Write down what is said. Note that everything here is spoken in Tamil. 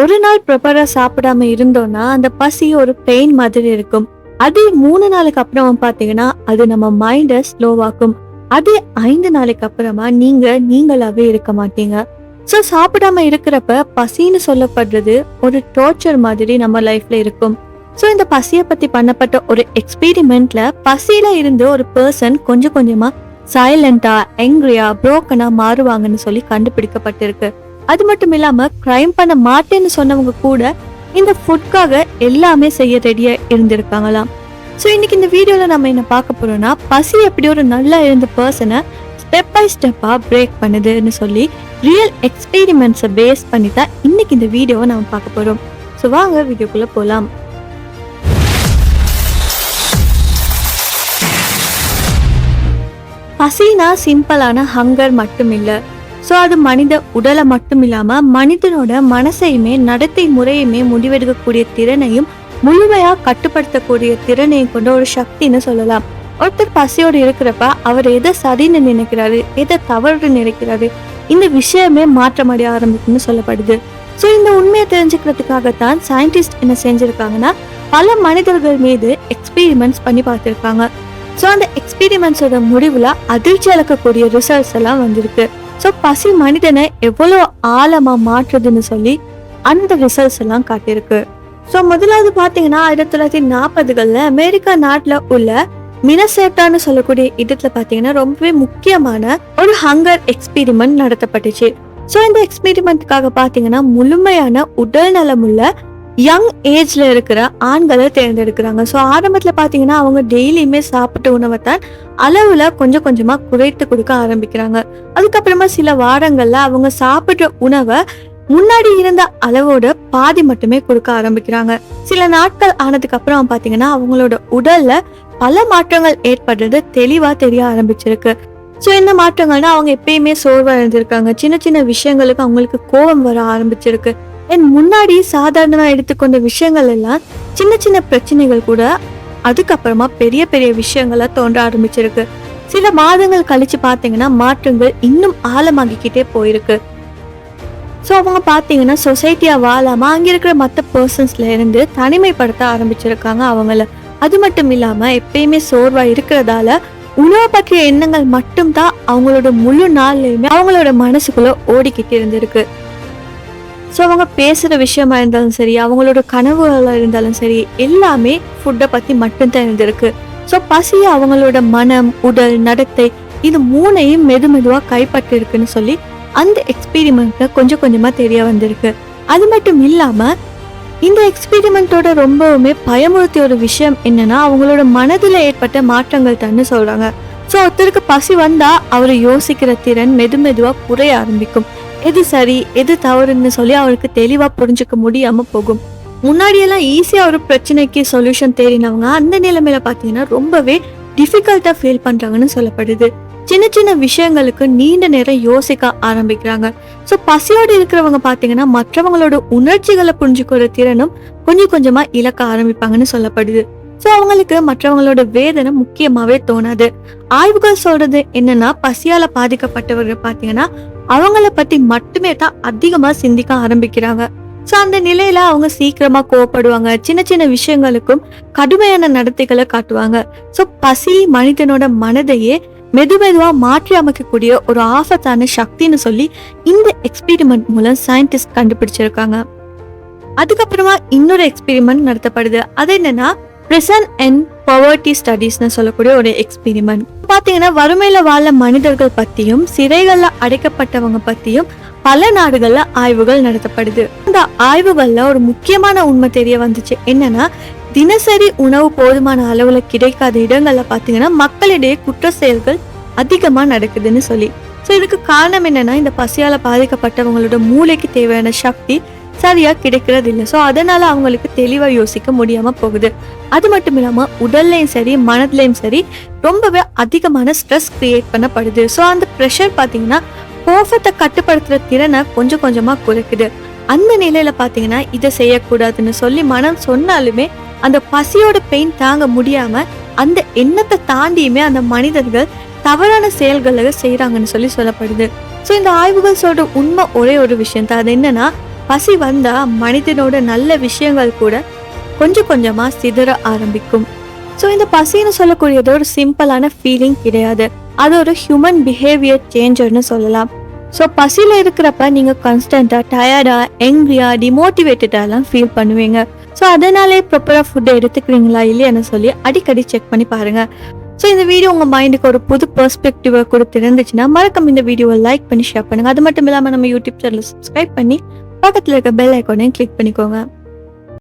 ஒரு நாள் ப்ராப்பரா சாப்பிடாம இருந்தோம்னா அந்த பசி ஒரு பெயின் மாதிரி இருக்கும். அதே மூணு நாளுக்கு அப்புறம் பாத்தீங்கன்னா அது நம்ம மைண்ட ஸ்லோவாக்கும் அதே ஐந்து நாளைக்கு அப்புறமா நீங்க நீங்களாவே இருக்க மாட்டீங்க. சோ சாப்பிடாம இருக்கிறப்ப பசின்னு சொல்லப்படுறது ஒரு டோர்ச்சர் மாதிரி நம்ம லைஃப்ல இருக்கும். சோ இந்த பசிய பத்தி பண்ணப்பட்ட ஒரு எக்ஸ்பெரிமெண்ட்ல பசியில இருந்து ஒரு பர்சன் கொஞ்சம் கொஞ்சமா சைலண்டா எங்க்ரியா புரோக்கனா மாறுவாங்கன்னு சொல்லி கண்டுபிடிக்கப்பட்டிருக்கு. அது மட்டும் இல்லாம கிரைம் பண்ண மாட்டேன்னு சொன்னவங்க கூட இந்த ஃபுட்காக எல்லாமே செய்ய ரெடியா இருந்திருக்காங்களாம். ஸோ இன்னைக்கு இந்த வீடியோல நம்ம என்ன பார்க்க போறோம்னா பசி எப்படி ஒரு நல்லா இருந்த பர்சனை ஸ்டெப் பை ஸ்டெப்பா பிரேக் பண்ணுதுன்னு சொல்லி ரியல் எக்ஸ்பீரிமெண்ட்ஸை பேஸ் பண்ணி தான் இன்னைக்கு இந்த வீடியோவை நம்ம பார்க்க போறோம். ஸோ வாங்க வீடியோக்குள்ள போகலாம் பசினா சிம்பிளான ஹங்கர் மட்டும் இல்லை. ஸோ அது மனித உடலை மட்டும் இல்லாம மனிதனோட மனசையுமே நடத்தை முறையுமே முடிவெடுக்கக்கூடிய திறனையும் முழுமையா கட்டுப்படுத்தக்கூடிய திறனையும் கொண்ட ஒரு சக்தின்னு சொல்லலாம். ஒருத்தர் பசியோடு இருக்கிறப்ப அவர் எதை சரின்னு நினைக்கிறாரு எதை தவறு நினைக்கிறாரு இந்த விஷயமே மாற்றமடைய ஆரம்பிக்கும்னு சொல்லப்படுது. ஸோ இந்த உண்மையை தெரிஞ்சுக்கிறதுக்காகத்தான் சயின்டிஸ்ட் என்ன செஞ்சிருக்காங்கன்னா பல மனிதர்கள் மீது எக்ஸ்பீரிமெண்ட்ஸ் பண்ணி பார்த்துருக்காங்க. ஸோ அந்த எக்ஸ்பீரிமெண்ட்ஸோட முடிவில் அதிர்ச்சி அளக்கக்கூடிய ரிசல்ட்ஸ் எல்லாம் வந்திருக்கு. ஸோ பசி மனிதனை எவ்வளோ ஆழமாக மாற்றுதுன்னு சொல்லி அந்த ரிசல்ட்ஸ் எல்லாம் காட்டியிருக்கு. ஸோ முதலாவது பார்த்தீங்கன்னா ஆயிரத்தி தொள்ளாயிரத்தி நாற்பதுகளில் அமெரிக்கா நாட்டில் உள்ள மினசேட்டான்னு சொல்லக்கூடிய இடத்துல பார்த்தீங்கன்னா ரொம்பவே முக்கியமான ஒரு ஹங்கர் எக்ஸ்பெரிமெண்ட் நடத்தப்பட்டுச்சு. ஸோ இந்த எக்ஸ்பெரிமெண்ட்டுக்காக பார்த்தீங்கன்னா முழுமையான உடல் நலமுள்ள யங் ஏஜ்ல இருக்கிற ஆண்களை தேர்ந்தெடுக்கிறாங்க. ஸோ ஆரம்பத்தில் பார்த்தீங்கன்னா அவங்க டெய்லியுமே சாப்பிட்ட உணவை தான் அளவில் கொஞ்சம் கொஞ்சமாக குறைத்து கொடுக்க ஆரம்பிக்கிறாங்க. அதுக்கப்புறமா சில வாரங்களில் அவங்க சாப்பிட்ற உணவை முன்னாடி இருந்த அளவோட பாதி மட்டுமே கொடுக்க ஆரம்பிக்கிறாங்க. சில நாட்கள் ஆனதுக்கு அப்புறம் பாத்தீங்கன்னா அவங்களோட உடல்ல பல மாற்றங்கள் ஏற்படுறது தெளிவா தெரிய ஆரம்பிச்சிருக்கு. ஸோ என்ன மாற்றங்கள்னா அவங்க எப்பயுமே சோர்வா இருந்திருக்காங்க சின்ன சின்ன விஷயங்களுக்கு அவங்களுக்கு கோபம் வர ஆரம்பிச்சிருக்கு. என் முன்னாடி சாதாரணமாக எடுத்துக்கொண்ட விஷயங்கள் எல்லாம் சின்ன சின்ன பிரச்சனைகள் கூட அதுக்கப்புறமா பெரிய பெரிய விஷயங்களா தோன்ற ஆரம்பிச்சிருக்கு. சில மாதங்கள் கழிச்சு பார்த்தீங்கன்னா மாற்றங்கள் இன்னும் ஆழமாகிக்கிட்டே போயிருக்கு. ஸோ அவங்க பார்த்தீங்கன்னா சொசைட்டியாக வாழாமல் அங்கே இருக்கிற மற்ற பர்சன்ஸ்ல இருந்து தனிமைப்படுத்த ஆரம்பிச்சிருக்காங்க அவங்கள. அது மட்டும் இல்லாமல் எப்பயுமே சோர்வாக இருக்கிறதால உணவை பற்றிய எண்ணங்கள் மட்டும்தான் அவங்களோட முழு நாள்லையுமே அவங்களோட மனசுக்குள்ள ஓடிக்கிட்டு இருந்திருக்கு. ஸோ அவங்க பேசுகிற விஷயமா இருந்தாலும் சரி அவங்களோட கனவுகளாக இருந்தாலும் சரி எல்லாமே ஃபுட்டை பற்றி மட்டும்தான் இருந்திருக்கு. ஸோ பசி அவங்களோட மனம் உடல் நடத்தை இது மூணையும் மெது மெதுவாக கைப்பற்றி இருக்குன்னு சொல்லி அந்த எக்ஸ்பீரிமெண்ட்டில் கொஞ்சம் கொஞ்சமாக தெரிய வந்திருக்கு. அது மட்டும் இல்லாமல் இந்த எக்ஸ்பீரிமெண்ட்டோட ரொம்பவுமே பயமுறுத்திய ஒரு விஷயம் என்னன்னா அவங்களோட மனதில் ஏற்பட்ட மாற்றங்கள் தான் சொல்கிறாங்க ஸோ ஒருத்தருக்கு பசி வந்தால் அவர் யோசிக்கிற திறன் மெது மெதுவாக குறைய ஆரம்பிக்கும். எது சரி எது தவறுன்னு சொல்லி அவருக்கு தெளிவா புரிஞ்சுக்க முடியாம போகும். முன்னாடியெல்லாம் ஈஸியா ஒரு பிரச்சனைக்கு சொல்யூஷன் தேடினவங்க அந்த நிலைமையில பாத்தீங்கன்னா ரொம்பவே டிஃபிகல்ட்டா ஃபீல் பண்றாங்கன்னு சொல்லப்படுது. சின்ன சின்ன விஷயங்களுக்கு நீண்ட நேரம் யோசிக்க ஆரம்பிக்கிறாங்க. ஸோ பசியோடு இருக்கிறவங்க பார்த்தீங்கன்னா மற்றவங்களோட உணர்ச்சிகளை புரிஞ்சுக்கிற திறனும் கொஞ்சம் கொஞ்சமா இழக்க ஆரம்பிப்பாங்கன்னு சொல்லப்படுது. ஸோ அவங்களுக்கு மற்றவங்களோட வேதனை முக்கியமாவே தோணாது. ஆய்வுகள் சொல்றது என்னன்னா பசியால பாதிக்கப்பட்டவர்கள் பார்த்தீங்கன்னா அவங்கள பத்தி மட்டுமே தான் அதிகமா சிந்திக்க ஆரம்பிக்கிறாங்க. ஸோ அந்த நிலையில அவங்க சீக்கிரமா கோவப்படுவாங்க. சின்ன சின்ன விஷயங்களுக்கும் கடுமையான நடத்தைகளை காட்டுவாங்க. ஸோ பசி மனிதனோட மனதையே மெதுமெதுவா மாற்றி அமைக்கக்கூடிய ஒரு ஆபத்தான சக்தின்னு சொல்லி இந்த எக்ஸ்பெரிமெண்ட் மூலம் சயின்டிஸ்ட் கண்டுபிடிச்சிருக்காங்க. அதுக்கப்புறமா இன்னொரு எக்ஸ்பெரிமெண்ட் நடத்தப்படுது. அது என்னன்னா பிரசன் அண்ட் பவர்ட்டி ஸ்டடீஸ்னு சொல்லக்கூடிய ஒரு எக்ஸ்பெரிமெண்ட் பார்த்தீங்கன்னா வறுமையில் வாழ மனிதர்கள் பற்றியும் சிறைகளில் அடைக்கப்பட்டவங்க பற்றியும் பல நாடுகளில் ஆய்வுகள் நடத்தப்படுது. அந்த ஆய்வுகளில் ஒரு முக்கியமான உண்மை தெரிய வந்துச்சு. என்னன்னா தினசரி உணவு போதுமான அளவில் கிடைக்காத இடங்களில் பார்த்தீங்கன்னா மக்களிடையே குற்ற செயல்கள் அதிகமாக நடக்குதுன்னு சொல்லி. ஸோ இதுக்கு காரணம் என்னன்னா இந்த பசியால் பாதிக்கப்பட்டவங்களோட மூளைக்கு தேவையான சக்தி சரியா கிடைக்கிறது இல்லை ஸோ அதனால அவங்களுக்கு தெளிவாக யோசிக்க முடியாம போகுது. அது மட்டும் இல்லாமல் உடல்லையும் சரி மனதிலையும் சரி ரொம்பவே அதிகமான ஸ்ட்ரெஸ் கிரியேட் பண்ணப்படுது. ஸோ அந்த ப்ரெஷர் பார்த்தீங்கன்னா கோபத்தை கட்டுப்படுத்துற திறனை கொஞ்சம் கொஞ்சமா குறைக்குது. அந்த நிலையில பார்த்தீங்கன்னா இதை செய்யக்கூடாதுன்னு சொல்லி மனம் சொன்னாலுமே அந்த பசியோட பெயின் தாங்க முடியாம அந்த எண்ணத்தை தாண்டியுமே அந்த மனிதர்கள் தவறான செயல்களை செய்யறாங்கன்னு சொல்லி சொல்லப்படுது. ஸோ இந்த ஆய்வுகள் சொல்ற உண்மை ஒரே ஒரு விஷயம் தான் அது என்னன்னா பசி வந்தா மனிதனோட நல்ல விஷயங்கள் கூட கொஞ்சம் கொஞ்சமா சிதற ஆரம்பிக்கும். ஸோ இந்த பசின்னு சொல்லக்கூடியது ஒரு சிம்பிளான ஃபீலிங் கிடையாது. அது ஒரு ஹியூமன் பிஹேவியர் சேஞ்சர்னு சொல்லலாம். ஸோ பசியில் இருக்கிறப்ப நீங்கள் கான்ஸ்டண்ட்டாக டயர்டாக எங்க்ரியா டிமோட்டிவேட்டடாலாம் ஃபீல் பண்ணுவீங்க. ஸோ அதனாலே ப்ராப்பராக ஃபுட்டை எடுத்துக்கிறீங்களா இல்லையான்னு சொல்லி அடிக்கடி செக் பண்ணி பாருங்கள் ஸோ இந்த வீடியோ உங்கள் மைண்டுக்கு ஒரு புது பெர்ஸ்பெக்டிவை கொடுத்துருந்துச்சுன்னா மறக்காம இந்த வீடியோவை லைக் பண்ணி ஷேர் பண்ணுங்கள் அது மட்டும் இல்லாமல் நம்ம யூடியூப் சேனலில் சப்ஸ்கிரைப் பண்ணி பக்கத்தில் இருக்க பெல் ஐக்கோனையும் கிளிக் பண்ணிக்கோங்க.